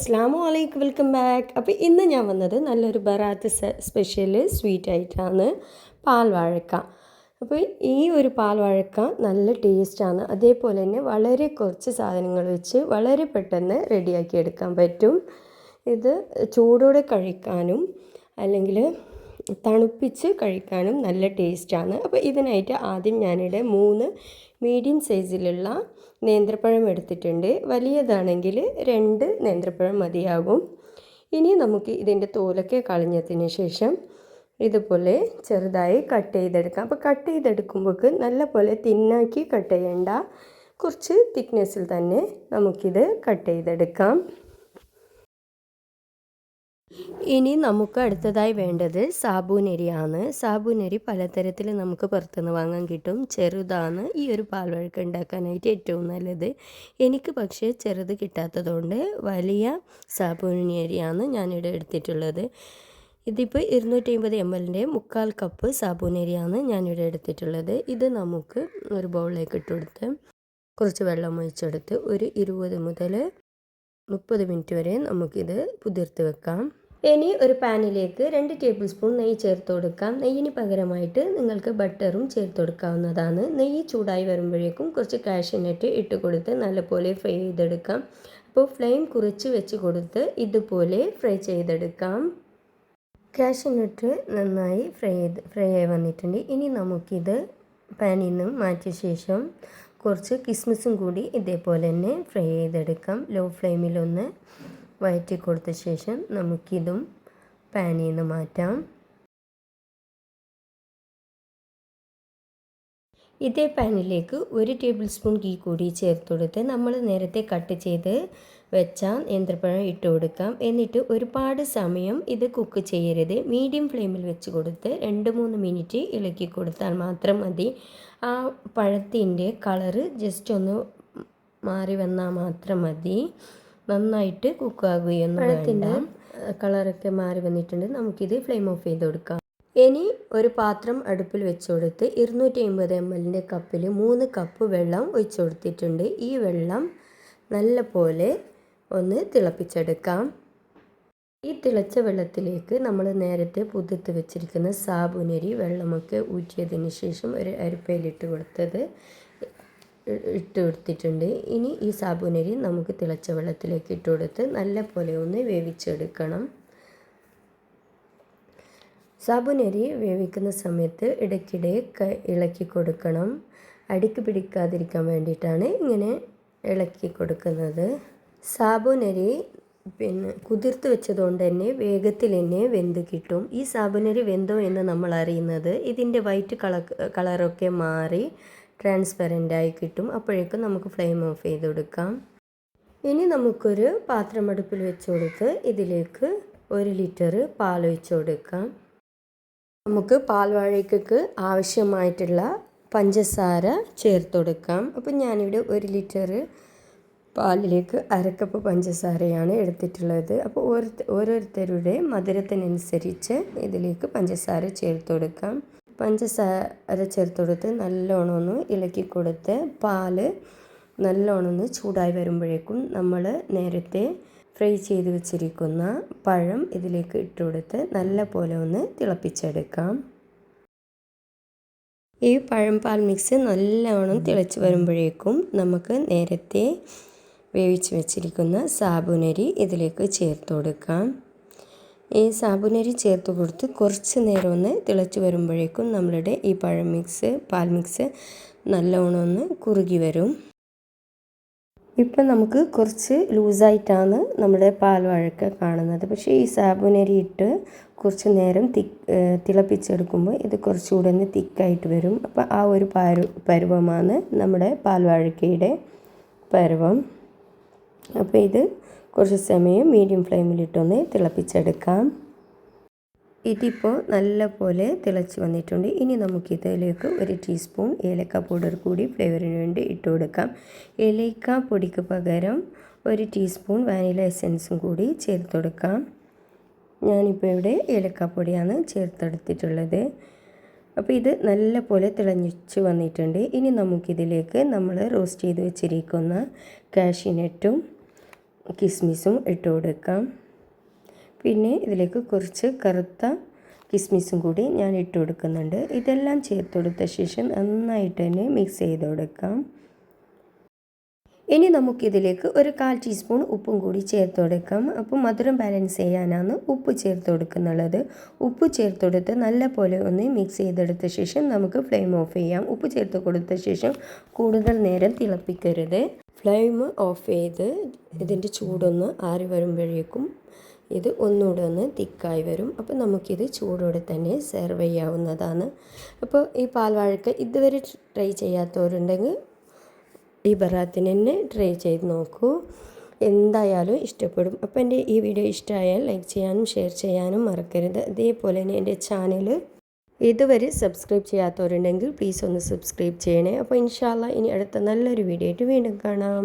അസ്സാം വലൈക്കും welcome back. അപ്പോൾ ഇന്ന് ഞാൻ വന്നത് നല്ലൊരു ബറാത്ത് സ്പെഷ്യൽ സ്വീറ്റ് ആയിട്ടാണ് പാൽ വാഴക്ക. അപ്പോൾ ഈ ഒരു പാൽ വാഴക്ക നല്ല ടേസ്റ്റാണ്. അതേപോലെ തന്നെ വളരെ കുറച്ച് സാധനങ്ങൾ വെച്ച് വളരെ പെട്ടെന്ന് റെഡിയാക്കി എടുക്കാൻ പറ്റും. ഇത് ചൂടോടെ കഴിക്കാനും അല്ലെങ്കിൽ തണുപ്പിച്ച് കഴിക്കാനും നല്ല ടേസ്റ്റാണ്. അപ്പോൾ ഇതിനായിട്ട് ആദ്യം ഞാനിവിടെ മൂന്ന് മീഡിയം സൈസിലുള്ള നേന്ത്രപ്പഴം എടുത്തിട്ടുണ്ട്. വലിയതാണെങ്കിൽ രണ്ട് നേന്ത്രപ്പഴം മതിയാകും. ഇനി നമുക്ക് ഇതിന്റെ തോലൊക്കെ കളഞ്ഞതിന് ശേഷം ഇതുപോലെ ചെറുതായി കട്ട് ചെയ്തെടുക്കാം. അപ്പോൾ കട്ട് ചെയ്തെടുക്കുമ്പോൾക്ക് നല്ല പോലെ തിന്നാക്കി കട്ട് ചെയ്യേണ്ട കുറച്ച് തിക്നെസ്സിൽ തന്നെ നമുക്കിത് കട്ട് ചെയ്തെടുക്കാം. ഇനി നമുക്ക് അടുത്തതായി വേണ്ടത് സാബൂനരിയാണ് സാബൂനരി പലതരത്തിൽ നമുക്ക് പുറത്തുനിന്ന് വാങ്ങാൻ കിട്ടും. ചെറുതാണ് ഈ ഒരു പാൽവഴക്ക് ഉണ്ടാക്കാനായിട്ട് ഏറ്റവും നല്ലത്. എനിക്ക് പക്ഷേ ചെറുത് കിട്ടാത്തതുകൊണ്ട് വലിയ സാബൂനരിയാണ് ഞാനിവിടെ എടുത്തിട്ടുള്ളത്. ഇതിപ്പോൾ ഇരുന്നൂറ്റി അമ്പത് എം എല്ലിന്റെ മുക്കാൽ കപ്പ് സാബൂനരിയാണ് ഞാനിവിടെ എടുത്തിട്ടുള്ളത്. ഇത് നമുക്ക് ഒരു ബൗളിലേക്ക് ഇട്ടുകൊടുത്ത് കുറച്ച് വെള്ളം ഒഴിച്ചെടുത്ത് ഒരു ഇരുപത് മുതൽ മുപ്പത് മിനിറ്റ് വരെ നമുക്കിത് കുതിർത്ത് വെക്കാം. ഇനി ഒരു പാനിലേക്ക് രണ്ട് ടേബിൾ സ്പൂൺ നെയ്യ് ചേർത്ത് കൊടുക്കാം. നെയ്യിന് പകരമായിട്ട് നിങ്ങൾക്ക് ബട്ടറും ചേർത്ത് കൊടുക്കാവുന്നതാണ്. നെയ്യ് ചൂടായി വരുമ്പോഴേക്കും കുറച്ച് കാഷ്യനട്ട് ഇട്ട് കൊടുത്ത് നല്ലപോലെ ഫ്രൈ ചെയ്തെടുക്കാം. അപ്പോൾ ഫ്ലെയിം കുറച്ച് വെച്ച് കൊടുത്ത് ഇതുപോലെ ഫ്രൈ ചെയ്തെടുക്കാം. കാഷ്യനട്ട് നന്നായി ഫ്രൈ ചെയ്ത് ഫ്രൈ ആയി വന്നിട്ടുണ്ട്. ഇനി നമുക്കിത് പാനിൽ നിന്നും മാറ്റിയ ശേഷം കുറച്ച് കിസ്മിസും കൂടി ഇതേപോലെ തന്നെ ഫ്രൈ ചെയ്തെടുക്കാം. ലോ ഫ്ലെയിമിലൊന്ന് വയറ്റി കൊടുത്ത ശേഷം നമുക്കിതും പാനിൽ നിന്ന് മാറ്റാം. ഇതേ പാനിലേക്ക് ഒരു ടേബിൾ സ്പൂൺ ഗീ കൂടി ചേർത്ത് കൊടുത്ത് നമ്മൾ നേരത്തെ കട്ട് ചെയ്ത് വെച്ച നേന്ത്രപ്പഴം ഇട്ട് കൊടുക്കാം. എന്നിട്ട് ഒരുപാട് സമയം ഇത് കുക്ക് ചെയ്യരുത്. മീഡിയം ഫ്ലെയിമിൽ വെച്ച് കൊടുത്ത് രണ്ട് മൂന്ന് മിനിറ്റ് ഇളക്കി കൊടുത്താൽ മാത്രം മതി. ആ പഴത്തിന്റെ കളറ് ജസ്റ്റ് ഒന്ന് മാറി വന്നാൽ മാത്രം മതി. നന്നായിട്ട് കുക്കാകുകയൊന്നും പഴത്തിന്റെ കളറൊക്കെ മാറി വന്നിട്ടുണ്ട്. നമുക്കിത് ഫ്ലെയിം ഓഫ് ചെയ്ത് കൊടുക്കാം. ഇനി ഒരു പാത്രം അടുപ്പിൽ വെച്ച് കൊടുത്ത് ഇരുന്നൂറ്റി അമ്പത് എം എല്ലിന്റെ കപ്പിൽ മൂന്ന് കപ്പ് വെള്ളം ഒഴിച്ചു കൊടുത്തിട്ടുണ്ട്. ഈ വെള്ളം നല്ല പോലെ ഒന്ന് തിളപ്പിച്ചെടുക്കാം. ഈ തിളച്ച വെള്ളത്തിലേക്ക് നമ്മൾ നേരത്തെ പുതിർത്ത് വെച്ചിരിക്കുന്ന സാബുനരി വെള്ളമൊക്കെ ഊറ്റിയതിന് ശേഷം ഒരു അരിപ്പയിലിട്ട് കൊടുത്തത്. ഇട്ട് കൊടുത്തിട്ടുണ്ട്. ഇനി ഈ സാബുനരി നമുക്ക് തിളച്ച വെള്ളത്തിലേക്ക് ഇട്ട് കൊടുത്ത് നല്ല പോലെ ഒന്ന് വേവിച്ചെടുക്കണം. സാബുനരി വേവിക്കുന്ന സമയത്ത് ഇടയ്ക്കിടെ ഇളക്കി കൊടുക്കണം. അടിക്ക് പിടിക്കാതിരിക്കാൻ വേണ്ടിയിട്ടാണ് ഇങ്ങനെ ഇളക്കി കൊടുക്കുന്നത്. സാബുനരി പിന്നെ കുതിർത്ത് വെച്ചതുകൊണ്ട് തന്നെ വേഗത്തിൽ തന്നെ വെന്ത് കിട്ടും. ഈ സാബുനരി വെന്തോ എന്ന് നമ്മൾ അറിയുന്നത് ഇതിന്റെ വൈറ്റ് കളർ കളറൊക്കെ മാറി ട്രാൻസ്പെറന്റ് ആയി കിട്ടും. അപ്പോഴേക്കും നമുക്ക് ഫ്ലെയിം ഓഫ് ചെയ്ത് കൊടുക്കാം ഇനി നമുക്കൊരു പാത്രം അടുപ്പിൽ വെച്ച് കൊടുത്ത് ഇതിലേക്ക് ഒരു ലിറ്റർ പാൽ ഒഴിച്ച് കൊടുക്കാം നമുക്ക് പാൽവാഴയ്ക്ക് ആവശ്യമായിട്ടുള്ള പഞ്ചസാര ചേർത്ത് കൊടുക്കാം അപ്പം ഞാനിവിടെ ഒരു ലിറ്റർ പാലിലേക്ക് അരക്കപ്പ് പഞ്ചസാരയാണ് എടുത്തിട്ടുള്ളത്. അപ്പോൾ ഓരോ ഓരോരുത്തരുടെ മധുരത്തിനനുസരിച്ച് ഇതിലേക്ക് പഞ്ചസാര ചേർത്ത് കൊടുക്കാം പഞ്ചസാര ചേർത്ത് കൊടുത്ത് നല്ലോണം ഒന്ന് ഇളക്കി കൊടുത്ത് പാൽ നല്ലോണം ഒന്ന് ചൂടായി വരുമ്പോഴേക്കും നമ്മൾ നേരത്തെ ഫ്രൈ ചെയ്ത് വെച്ചിരിക്കുന്ന പഴം ഇതിലേക്ക് ഇട്ട് കൊടുത്ത് നല്ല പോലെ ഒന്ന് തിളപ്പിച്ചെടുക്കാം. ഈ പഴം പാൽ മിക്സ് നല്ലോണം തിളച്ച് വരുമ്പോഴേക്കും നമുക്ക് നേരത്തെ വേവിച്ച് വെച്ചിരിക്കുന്ന സാബുനരി ഇതിലേക്ക് ചേർത്ത് കൊടുക്കാം. ഈ സാബുനരി ചേർത്ത് കൊടുത്ത് കുറച്ച് നേരം ഒന്ന് തിളച്ച് വരുമ്പോഴേക്കും നമ്മളുടെ ഈ പഴം മിക്സ് പാൽ മിക്സ് നല്ലോണം ഒന്ന് കുറുകി വരും. ഇപ്പം നമുക്ക് കുറച്ച് ലൂസായിട്ടാണ് നമ്മുടെ പാൽ വഴക്ക് കാണുന്നത്. പക്ഷേ ഈ സാബുനരി ഇട്ട് കുറച്ച് നേരം തി തിളപ്പിച്ചെടുക്കുമ്പോൾ ഇത് കുറച്ചുകൂടെ ഒന്ന് തിക്കായിട്ട് വരും. അപ്പോൾ ആ ഒരു പരു പരുവമാണ് നമ്മുടെ പാൽ വഴക്കയുടെ പരുവം. അപ്പോൾ ഇത് കുറച്ച് സമയം മീഡിയം ഫ്ലെയിമിലിട്ടൊന്ന് തിളപ്പിച്ചെടുക്കാം. ഇതിപ്പോൾ നല്ല പോലെ തിളച്ച് വന്നിട്ടുണ്ട്. ഇനി നമുക്കിതിലേക്ക് ഒരു ടീസ്പൂൺ ഏലക്ക പൗഡർ കൂടി ഫ്ലേവറിന് വേണ്ടി ഇട്ട് കൊടുക്കാം. ഏലക്ക പൊടിക്ക് പകരം ഒരു ടീസ്പൂൺ വാനില എസൻസും കൂടി ചേർത്ത് കൊടുക്കാം. ഞാനിപ്പോൾ ഇവിടെ ഏലക്ക പൊടിയാണ് ചേർത്തെടുത്തിട്ടുള്ളത്. അപ്പോൾ ഇത് നല്ല പോലെ തിളഞ്ഞിച്ച് വന്നിട്ടുണ്ട്. ഇനി നമുക്കിതിലേക്ക് നമ്മൾ റോസ്റ്റ് ചെയ്ത് വെച്ചിരിക്കുന്ന കാഷ്യൂനട്ടും കിസ്മിസും ഇട്ട് കൊടുക്കാം. പിന്നെ ഇതിലേക്ക് കുറച്ച് കറുത്ത കിസ്മിസും കൂടി ഞാൻ ഇട്ട് കൊടുക്കുന്നുണ്ട്. ഇതെല്ലാം ചേർത്ത് കൊടുത്ത ശേഷം നന്നായിട്ട് തന്നെ മിക്സ് ചെയ്ത് കൊടുക്കാം. ഇനി നമുക്കിതിലേക്ക് ഒരു കാൽ ടീസ്പൂൺ ഉപ്പും കൂടി ചേർത്ത് കൊടുക്കാം. അപ്പോൾ മധുരം ബാലൻസ് ചെയ്യാനാണ് ഉപ്പ് ചേർത്ത് കൊടുക്കുന്നുള്ളത്. ഉപ്പ് ചേർത്ത് കൊടുത്ത് നല്ല പോലെ ഒന്ന് മിക്സ് ചെയ്തെടുത്ത ശേഷം നമുക്ക് ഫ്ലെയിം ഓഫ് ചെയ്യാം. ഉപ്പ് ചേർത്ത് കൊടുത്ത ശേഷം കൂടുതൽ നേരം തിളപ്പിക്കരുത്. ഫ്ലെയിം ഓഫ് ചെയ്ത് ഇതിന്റെ ചൂടൊന്ന് ആറി വരുമ്പോഴേക്കും ഇത് ഒന്നുകൂടെ ഒന്ന് തിക്കായി വരും. അപ്പോൾ നമുക്കിത് ചൂടോടെ തന്നെ സെർവ് ചെയ്യാവുന്നതാണ്. അപ്പോൾ ഈ പാൽവാഴക്ക ഇതുവരെ ട്രൈ ചെയ്യാത്തവരുണ്ടെങ്കിൽ ഈ ബറാത്തിന് തന്നെ ട്രൈ ചെയ്ത് നോക്കൂ. എന്തായാലും ഇഷ്ടപ്പെടും. അപ്പോൾ എന്റെ ഈ വീഡിയോ ഇഷ്ടമായാൽ ലൈക്ക് ചെയ്യാനും ഷെയർ ചെയ്യാനും മറക്കരുത്. അതേപോലെ തന്നെ എന്റെ ചാനൽ ഇതുവരെ സബ്സ്ക്രൈബ് ചെയ്യാത്തവരുണ്ടെങ്കിൽ പ്ലീസ് ഒന്ന് സബ്സ്ക്രൈബ് ചെയ്യണേ. അപ്പോൾ ഇൻഷാല്ല ഇനി അടുത്ത നല്ലൊരു വീഡിയോ ആയിട്ട് വീണ്ടും കാണാം.